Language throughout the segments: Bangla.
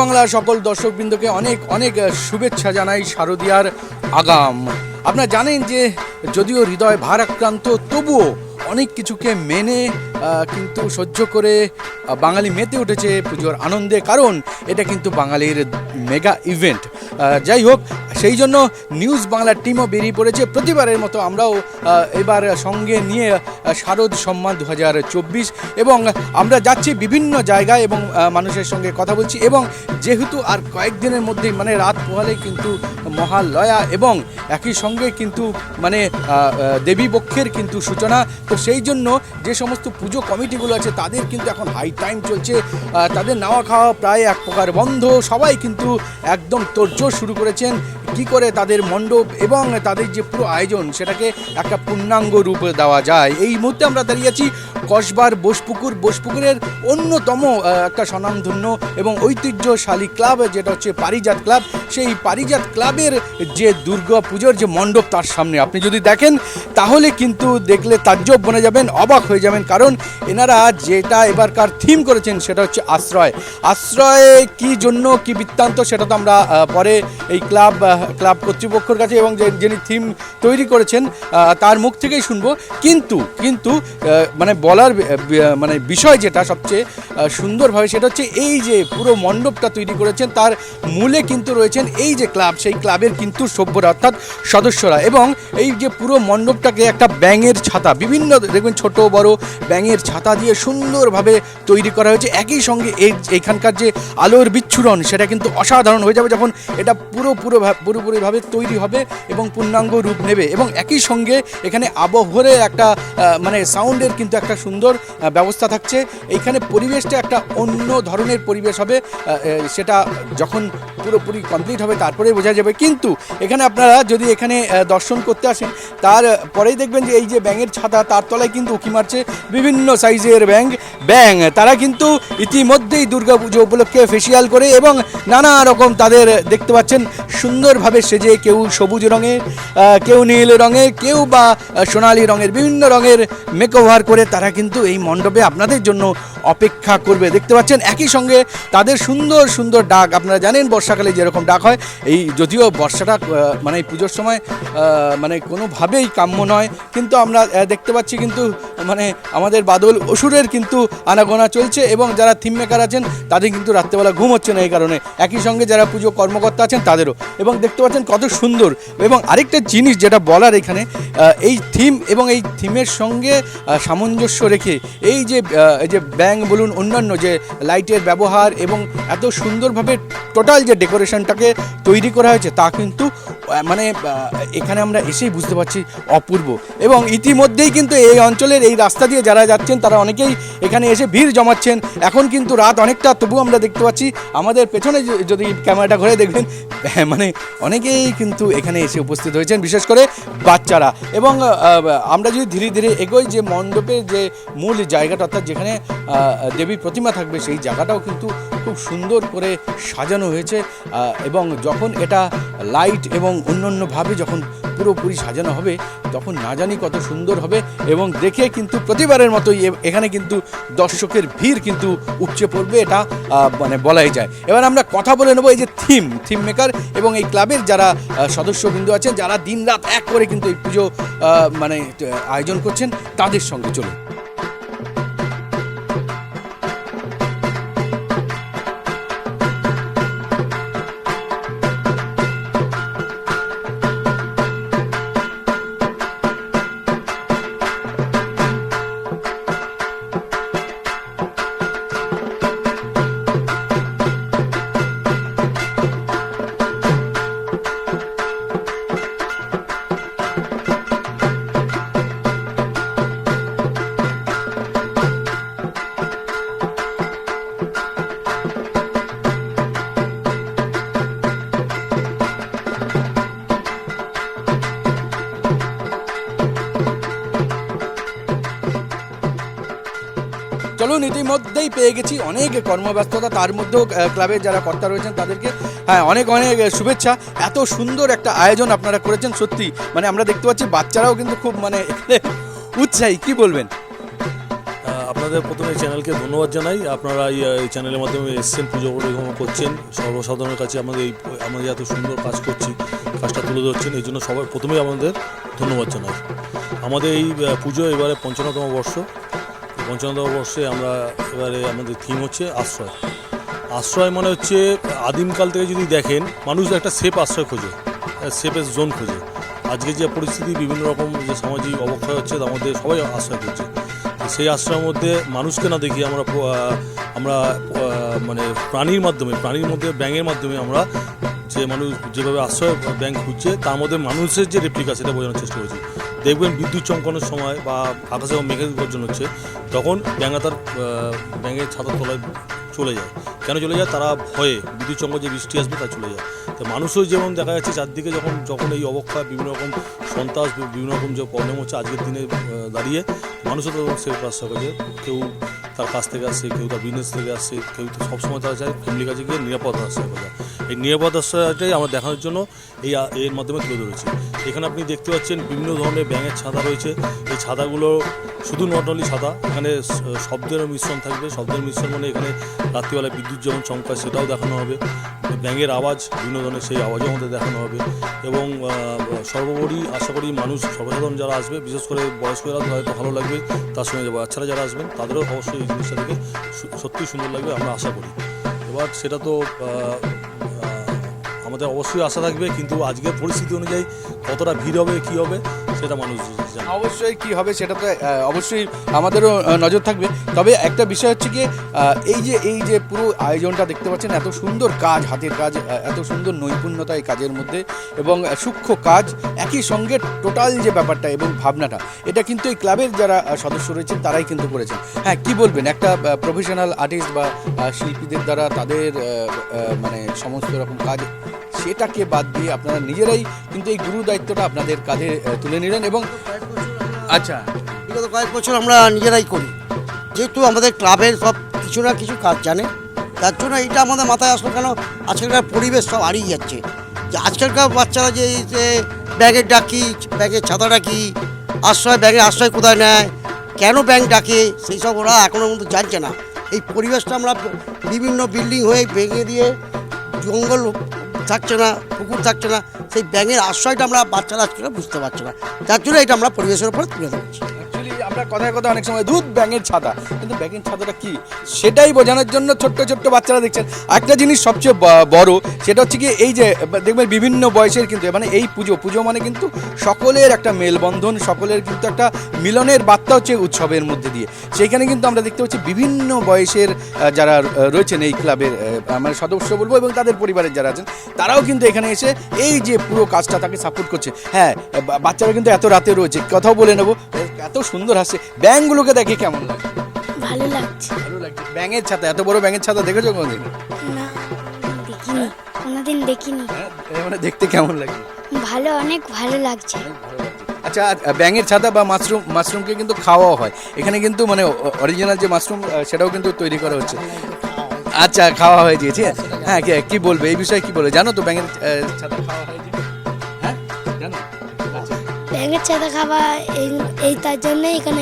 বাংলার সকল দর্শকবৃন্দকে অনেক অনেক শুভেচ্ছা জানাই শারদিয়ার আগাম। আপনারা জানেন যে যদিও হৃদয় ভারাক্রান্ত, তবুও অনেক কিছুকে মেনে কিন্তু সহ্য করে বাঙালি মেতে উঠেছে পুজোর আনন্দে। কারণ এটা কিন্তু বাঙালির মেগা ইভেন্ট। যাই হোক সেই জন্য নিউজ বাংলার টিমও বেরিয়ে পড়েছে। প্রতিবারের মতো আমরাও এবার সঙ্গে নিয়ে শারদ সম্মান দু হাজার চব্বিশ এবং আমরা যাচ্ছি বিভিন্ন জায়গায় এবং মানুষের সঙ্গে কথা বলছি এবং যেহেতু আর কয়েকদিনের মধ্যেই মানে রাত পোহালে কিন্তু মহালয়া এবং একই সঙ্গে কিন্তু মানে দেবী পক্ষের কিন্তু সূচনা। তো সেই জন্য যে সমস্ত পুজো কমিটিগুলো আছে, তাদের কিন্তু এখন হাই টাইম চলছে। তাদের নাওয়া খাওয়া প্রায় এক প্রকার বন্ধ। সবাই কিন্তু একদম তোড়জোড় শুরু করেছেন। কি করে তাদের মণ্ডপ এবং তাদের যে পুরো আয়োজন সেটাকে একটা পূর্ণাঙ্গ রূপ দেওয়া যায়? এই মুহূর্তে আমরা দাঁড়িয়ে আছি কসবার বোসপুকুর। বোসপুকুরের অন্যতম একটা স্বনামধন্য এবং ঐতিহ্যশালী ক্লাব, যেটা হচ্ছে পারিজাত ক্লাব। সেই পারিজাত ক্লাবের যে দুর্গা পুজোর যে মণ্ডপ তার সামনে। আপনি যদি দেখেন, তাহলে কিন্তু দেখলে তাজ্জব বনে যাবেন, অবাক হয়ে যাবেন। কারণ এনারা যেটা এবারকার থিম করেছেন, সেটা হচ্ছে আশ্রয়। আশ্রয়ে কি জন্য, কি বৃত্তান্ত, সেটা তো আমরা পরে এই ক্লাব ক্লাব কর্তৃপক্ষের কাছে এবং যিনি থিম তৈরি করেছেন তার মুখ থেকেই শুনব। কিন্তু কিন্তু মানে বলার মানে বিষয় যেটা সবচেয়ে সুন্দরভাবে সেটা হচ্ছে এই যে পুরো মণ্ডপটা তৈরি করেছেন, তার মূলে কিন্তু রয়েছেন এই যে ক্লাব, সেই ক্লাবের কিন্তু সভ্যরা, অর্থাৎ সদস্যরা এবং এই যে পুরো মণ্ডপটাকে একটা ব্যাঙের ছাতা, বিভিন্ন, দেখবেন ছোট, বড় ব্যাঙের ছাতা দিয়ে সুন্দরভাবে তৈরি করা হয়েছে। একই সঙ্গে এই এখানকার যে আলোর বিচ্ছুরণ, সেটা কিন্তু অসাধারণ হয়ে যাবে যখন এটা পুরো পুরো পুরোপুরিভাবে তৈরি হবে এবং পূর্ণাঙ্গ রূপ নেবে। এবং একই সঙ্গে এখানে আবহরে একটা মানে সাউন্ডের কিন্তু একটা সুন্দর ব্যবস্থা থাকছে। এইখানে পরিবেশটা একটা অন্য ধরনের পরিবেশ হবে সেটা যখন পুরোপুরি কমপ্লিট হবে তারপরেই বোঝা যাবে। কিন্তু এখানে আপনারা যদি এখানে দর্শন করতে আসেন, তার পরেই দেখবেন যে এই যে ব্যাঙের ছাতা, তার তলায় কিন্তু উকি মারছে বিভিন্ন সাইজের ব্যাং ব্যাং তারা কিন্তু ইতিমধ্যেই দুর্গাপুজো উপলক্ষে ফেসিয়াল করে এবং নানা রকম তাদের দেখতে পাচ্ছেন সুন্দরভাবে সেজে কেউ সবুজ রঙের কেউ নীল রঙের, কেউ বা সোনালী রঙের, বিভিন্ন রঙের মেকওভার করে তারা কিন্তু এই মণ্ডপে আপনাদের জন্য অপেক্ষা করবে। দেখতে পাচ্ছেন একই সঙ্গে তাদের সুন্দর সুন্দর ডাক। আপনারা জানেন বর্ষাকালে যেরকম ডাক হয়, এই যদিও বর্ষাটা মানে এই পুজোর সময় মানে কোনোভাবেই কাম্য নয়। কিন্তু আমরা দেখতে পাচ্ছি কিন্তু মানে আমাদের বাদল অসুরের কিন্তু আনাগোনা চলছে এবং যারা থিম মেকার আছেন, তাদের কিন্তু রাত্রেবেলা ঘুম হচ্ছে না এই কারণে। একই সঙ্গে যারা পুজো কর্মকর্তা আছেন, তাদেরও। এবং দেখতে পাচ্ছেন কত সুন্দর। এবং আরেকটা জিনিস যেটা বলার এখানে এই থিম এবং এই থিমের সঙ্গে সামঞ্জস্য রেখে, এই যে এই যে ব্যাং বলুন অন্যান্য যে লাইটের ব্যবহার এবং এত সুন্দরভাবে টোটাল যে ডেকোরেশনটাকে তৈরি করা হয়েছে, তা কিন্তু মানে এখানে আমরা এসেই বুঝতে পারছি অপূর্ব। এবং ইতিমধ্যেই কিন্তু এই অঞ্চলের এই রাস্তা দিয়ে যারা যাচ্ছেন তারা অনেকেই এখানে এসে ভিড় জমাচ্ছেন। এখন কিন্তু রাত অনেকটা তবু আমরা দেখতে পাচ্ছি আমাদের পেছনে যদি ক্যামেরাটা ঘুরে দেখবেন হ্যাঁ, মানে অনেকেই কিন্তু এখানে এসে উপস্থিত হয়েছেন বিশেষ করে বাচ্চারা। এবং আমরা যদি ধীরে ধীরে এগোই যে মণ্ডপের যে মূল জায়গাটা অর্থাৎ যেখানে দেবীর প্রতিমা থাকবে সেই জায়গাটাও কিন্তু খুব সুন্দর করে সাজানো হয়েছে এবং যখন এটা লাইট এবং অন্যান্যভাবে যখন পুরোপুরি সাজানো হবে, তখন না জানি কত সুন্দর হবে এবং দেখে কিন্তু প্রতিবারের মতোই এখানে কিন্তু দর্শকের ভিড় কিন্তু উপচে পড়বে, এটা মানে বলাই যায়। এবার আমরা কথা বলে নেব এই যে থিম থিম মেকার এবং এই ক্লাবের যারা সদস্যবৃন্দ আছেন, যারা দিনরাত এক করে কিন্তু এই পুজো মানে আয়োজন করছেন, তাদের সঙ্গে চলুন। ইতিমধ্যেই পেয়ে গেছি অনেক কর্মব্যস্ততা। তার মধ্যেও ক্লাবের যারা কর্তা রয়েছেন তাদেরকে হ্যাঁ অনেক অনেক শুভেচ্ছা। এত সুন্দর একটা আয়োজন আপনারা করেছেন, সত্যি। মানে আমরা দেখতে পাচ্ছি বাচ্চারাও কিন্তু খুব মানে উৎসাহী। কি বলবেন? আপনাদের প্রথমে চ্যানেলকে ধন্যবাদ জানাই। আপনারা এই চ্যানেলের মাধ্যমে এসছেন, পুজো পরিক্রমা করছেন। সর্বসাধারণের কাছে আমাদের এই আমাদের এত সুন্দর কাজ করছি, কাজটা তুলে ধরছেন, এই জন্য সবার প্রথমেই আমাদের ধন্যবাদ জানাই। আমাদের এই পুজো এবারে পঞ্চান্নতম বর্ষ। পঞ্চান্নতম বর্ষে আমরা এবারে আমাদের থিম হচ্ছে আশ্রয়। আশ্রয় মানে হচ্ছে আদিমকাল থেকে যদি দেখেন, মানুষ একটা সেফ আশ্রয় খোঁজে সেফেস্ট জোন খোঁজে। আজকে যে পরিস্থিতি, বিভিন্ন রকম যে সামাজিক অবক্ষয় হচ্ছে, তার মধ্যে সবাই আশ্রয় তো সেই আশ্রয়ের মধ্যে মানুষকে না দেখি আমরা আমরা মানে প্রাণীর মাধ্যমে, প্রাণীর মধ্যে, ব্যাঙের মাধ্যমে আমরা যে মানুষ যেভাবে আশ্রয় ব্যাংক খুঁজছে, তার মধ্যে মানুষের যে রেপ্লিকা সেটা বোঝানোর চেষ্টা করেছি। দেখবেন বিদ্যুৎ চমকানোর সময় বা আকাশে মেঘের গর্জন হচ্ছে, তখন ব্যাঙা তার ব্যাঙের ছাতার তলায় চলে যায়। কেন চলে যায়? তারা ভয়ে, বিদ্যুৎ চমক যে বৃষ্টি আসবে তা চলে যায়। তো মানুষও যেমন দেখা যাচ্ছে চারদিকে যখন যখন এই অবক্ষয়, বিভিন্ন রকম সন্ত্রাস, বিভিন্ন রকম যে প্রবলেম হচ্ছে আজকের দিনে দাঁড়িয়ে, মানুষও তো সে রাস্তা করছে কেউ তার কাছ থেকে আসছে, কেউ তার বিজনেস থেকে আসছে, কেউ তো সবসময় তারা চায় ফ্যামিলির কাছে গিয়ে নিরাপদ আশ্রয় কথা এই নিরাপদ আশ্রয়টাই আমরা দেখানোর জন্য এই, এর মাধ্যমে তুলে ধরেছি। এখানে আপনি দেখতে পাচ্ছেন বিভিন্ন ধরনের ব্যাঙের ছাতা রয়েছে। এই ছাতাগুলো শুধু নট অনলি ছাতা এখানে শব্দের মিশ্রণ থাকবে। শব্দের মিশ্রণ মানে এখানে রাত্রিবেলায় বিদ্যুৎ যেমন চমকায়, সেটাও দেখানো হবে। ব্যাঙের আওয়াজ, বিভিন্ন ধরনের সেই আওয়াজও আমাদের দেখানো হবে। এবং সর্বোপরি আশা করি মানুষ, সর্বসাধারণ যারা আসবে, বিশেষ করে বয়স্করা হয়তো ভালো লাগবে, তার সঙ্গে বাচ্চারা যারা আসবেন, তাদেরও অবশ্যই এই জিনিসটা সু- সত্যিই সুন্দর লাগবে, আমরা আশা করি। এবার সেটা তো আমাদের অবশ্যই আশা থাকবে, কিন্তু আজকের পরিস্থিতি অনুযায়ী কতটা ভিড় হবে, কী হবে, সেটা মানুষ অবশ্যই কি হবে সেটা তো অবশ্যই আমাদেরও নজর থাকবে। তবে একটা বিষয় হচ্ছে কি এই যে এই যে পুরো আয়োজনটা দেখতে পাচ্ছেন, এত সুন্দর কাজ, হাতের কাজ এত সুন্দর নৈপুণ্যতা এই কাজের মধ্যে এবং সূক্ষ্ম কাজ, একই সঙ্গে টোটাল যে ব্যাপারটা এবং ভাবনাটা, এটা কিন্তু এই ক্লাবের যারা সদস্য রয়েছেন, তারাই কিন্তু করেছেন। হ্যাঁ কি বলবেন? একটা প্রফেশনাল আর্টিস্ট বা শিল্পীদের দ্বারা তাদের মানে সমস্ত রকম কাজ, সেটাকে বাদ দিয়ে আপনারা নিজেরাই কিন্তু এই গুরু দায়িত্বটা আপনাদের কাঁধে তুলে নিলেন এবং আচ্ছা। বিগত কয়েক বছর আমরা নিজেরাই করি। যেহেতু আমাদের ক্লাবের সব কিছু না কিছু কাজ জানে, তার জন্য এটা আমাদের মাথায় আসলো কেন আজকালকার পরিবেশ সব হারিয়ে যাচ্ছে। যে আজকালকার বাচ্চারা যে ব্যাগের ডাকি, ব্যাগের ছাতা ডাকি, আশ্রয়, ব্যাগের আশ্রয় কোথায় নেয়, কেন ব্যাংক ডাকে, সেই সব ওরা এখনও পর্যন্ত জানছে না। এই পরিবেশটা আমরা বিভিন্ন বিল্ডিং হয়ে ভেঙে দিয়ে জঙ্গল থাকছে না, পুকুর থাকছে না, সেই ব্যাঙের আশ্রয়টা আমরা বাচ্চারা আজকে বুঝতে পারছে না। যার জন্য এটা আমরা পরিবেশের উপরে তুলে ধরছি। আমরা কথায় কথা অনেক সময় দুধ ব্যাঙের ছাতা। কিন্তু ব্যাঙের ছাতাটা কি? সেটাই বোঝানোর জন্য ছোট্ট ছোট্ট বাচ্চারা দেখছেন। একটা জিনিস সবচেয়ে বড়, সেটা হচ্ছে কি এই যে, দেখবেন বিভিন্ন বয়সের কিন্তু মানে এই পুজো পুজো মানে কিন্তু সকলের একটা মেলবন্ধন, সকলের কিন্তু একটা মিলনের বার্তা হচ্ছে উৎসবের মধ্যে দিয়ে। সেইখানে কিন্তু আমরা দেখতে পাচ্ছি বিভিন্ন বয়সের যারা রয়েছেন এই ক্লাবের মানে সদস্য বলব এবং তাদের পরিবারের যারা আছেন, তারাও কিন্তু এখানে এসে এই যে পুরো কাজটা তাকে সাপোর্ট করছে। হ্যাঁ বাচ্চারা কিন্তু এত রাতে রয়েছে, কথাও বলে নেব, এত সুন্দর হাসছে ব্যাঙগুলোকে দেখে কেমন লাগে? ভালো লাগছে। ভালো লাগছে। ব্যাঙের ছাতা এত বড় ব্যাঙের ছাতা দেখেছ কোনোদিন? না দেখিনি। কোনোদিন দেখিনি। হ্যাঁ মানে দেখতে কেমন লাগে? ভালো অনেক ভালো লাগছে। আচ্ছা ব্যাঙের ছাতা বা মাশরুম মাশরুমকে কিন্তু খাওয়াও হয়। এখানে কিন্তু মানে অরিজিনাল যে মাশরুম সেটাও কিন্তু তৈরি করা হচ্ছে। আচ্ছা খাওয়া হয়ে গিয়েছে। হ্যাঁ কে- কি বলবে? এই বিষয়ে কি বলবে জানো তো ব্যাঙের ছাতা খাওয়া হয়েছে হ্যাঁ জানো? ব্যাঙের ছাতা খাওয়া এই এই তার জন্য এখানে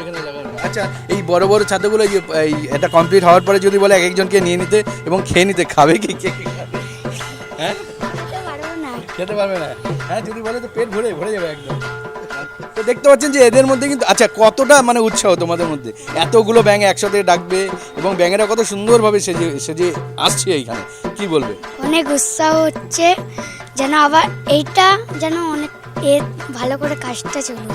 এখানে লাগানো। আচ্ছা এই বড় বড় ছাতাগুলো এই এটা কমপ্লিট হওয়ার পরে যদি বলে এক একজনকে নিয়ে নিতে এবং খেয়ে নিতে খাবে কি কে কে খাবে? হ্যাঁ? খেতে খেতে পারবে না। হ্যাঁ যদি বলে তো পেট ভরে ভরে যাবে একদম। তো দেখতে পাচ্ছেন যে এদের মধ্যে কিন্তু আচ্ছা কতটা মানে উৎসাহ তোমাদের মধ্যে? এতগুলো ব্যাঙ একসাথে ডাকবে এবং ব্যাঙেরা কত সুন্দরভাবে সেজে সেজে আসছে এইখানে। কি বলবে? অনেক উৎসাহ হচ্ছে যেন আবার এইটা যেন অনেক এ ভালো করে কাজটা চলুক।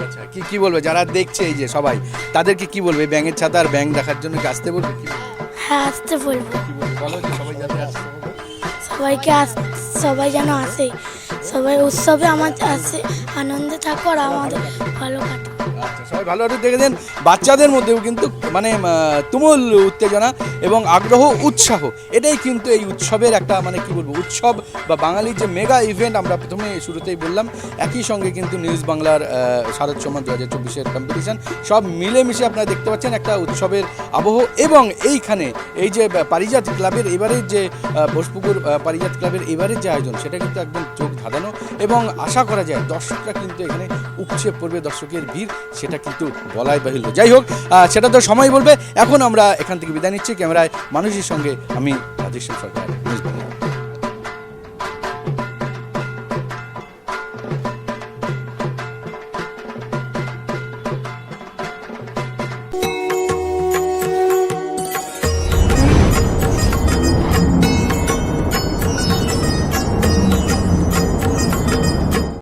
আচ্ছা। কি কি বলবে? যারা দেখছে এই যে সবাই তাদেরকে কি বলবে? ব্যাঙের ছাতা আর ব্যাঙ দেখার জন্য কি আসতে বলবে? কি বলবে? হ্যাঁ আসতে বলব। কি বলবে? বলো যে সবাই যাতে আসে সবাইকে আস সবাই যেন আসে। সবাই উৎসবে আমার আসে আনন্দে থাকো আর আমাদের ভালো কাটে আচ্ছা সবাই ভালো একটু দেখে দেন বাচ্চাদের মধ্যেও কিন্তু মানে তুমুল উত্তেজনা এবং আগ্রহ, উৎসাহ। এটাই কিন্তু এই উৎসবের একটা মানে কি বলব, উৎসব বা বাঙালির যে মেগা ইভেন্ট আমরা প্রথমে শুরুতেই বললাম, একই সঙ্গে কিন্তু নিউজ বাংলার শারদ সম্মান দু হাজার চব্বিশের কম্পিটিশন সব মিলেমিশে আপনারা দেখতে পাচ্ছেন একটা উৎসবের আবহ এবং এইখানে এই যে পারিজাত ক্লাবের এবারের যে বোসপুকুর পারিজাত ক্লাবের এবারের যে আয়োজন, সেটা কিন্তু একদম চোখ ধাঁধানো এবং আশা করা যায় দর্শকরা কিন্তু এখানে উপচে পড়বে, দর্শকের ভিড়। সেটা কিন্তু বলাই বাহিল্য যাই হোক সেটা তো সময় বলবে। এখন আমরা এখান থেকে বিদায় নিচ্ছি। ক্যামেরায় মানুষের সঙ্গে আমি রাজেশ্বর সরকার।